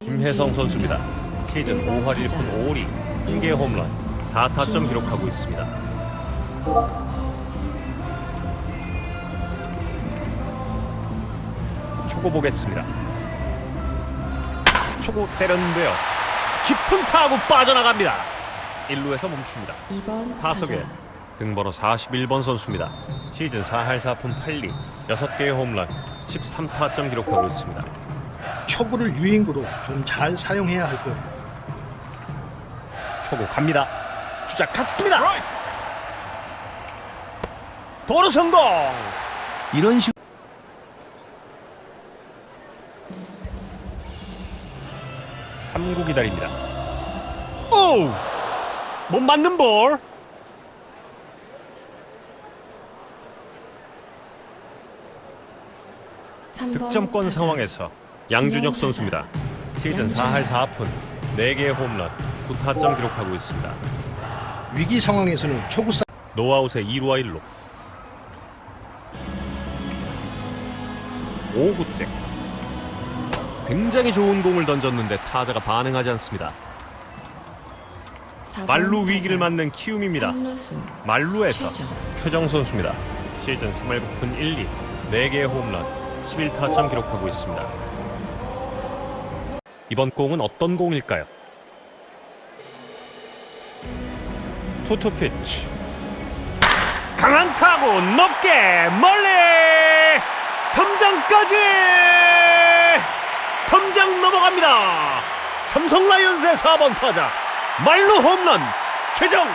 김혜성 선수입니다. 시즌 5할 1푼 5리 1개 홈런 4타점 기록하고 있습니다. 초고 보겠습니다. 초고 때렸는데요. 깊은 타구 빠져나갑니다. 1루에서 멈춥니다. 2번 타석에 타자 등번호 41번 선수입니다. 시즌 4할 4푼 8리 6개의 홈런 13타점 기록하고 있습니다. 초구를 유인구로 좀 잘 사용해야 할 거예요. 초구 갑니다. 주자 갔습니다. 도루 성공. 이런 식 3구 기다립니다. 오! 못 맞는 볼. 득점권 상황에서 양준혁 선수입니다. 시즌 4할 4푼 4개의 홈런 9타점 기록하고 있습니다. 위기 상황에서는 초구 싸 노아웃의 2루와 1루 5구째 굉장히 좋은 공을 던졌는데 타자가 반응하지 않습니다. 말루 위기를 맞는 키움입니다. 말루에서 최정. 최정 선수입니다. 시즌 3할 9푼 1리 4개의 홈런 11타점 기록하고 있습니다. 이번 공은 어떤 공일까요? 투투 피치 강한 타구 높게 멀리 덤장까지 덤장 넘어갑니다. 삼성 라이온즈의 4번 타자 말루 홈런 최정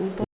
un poco.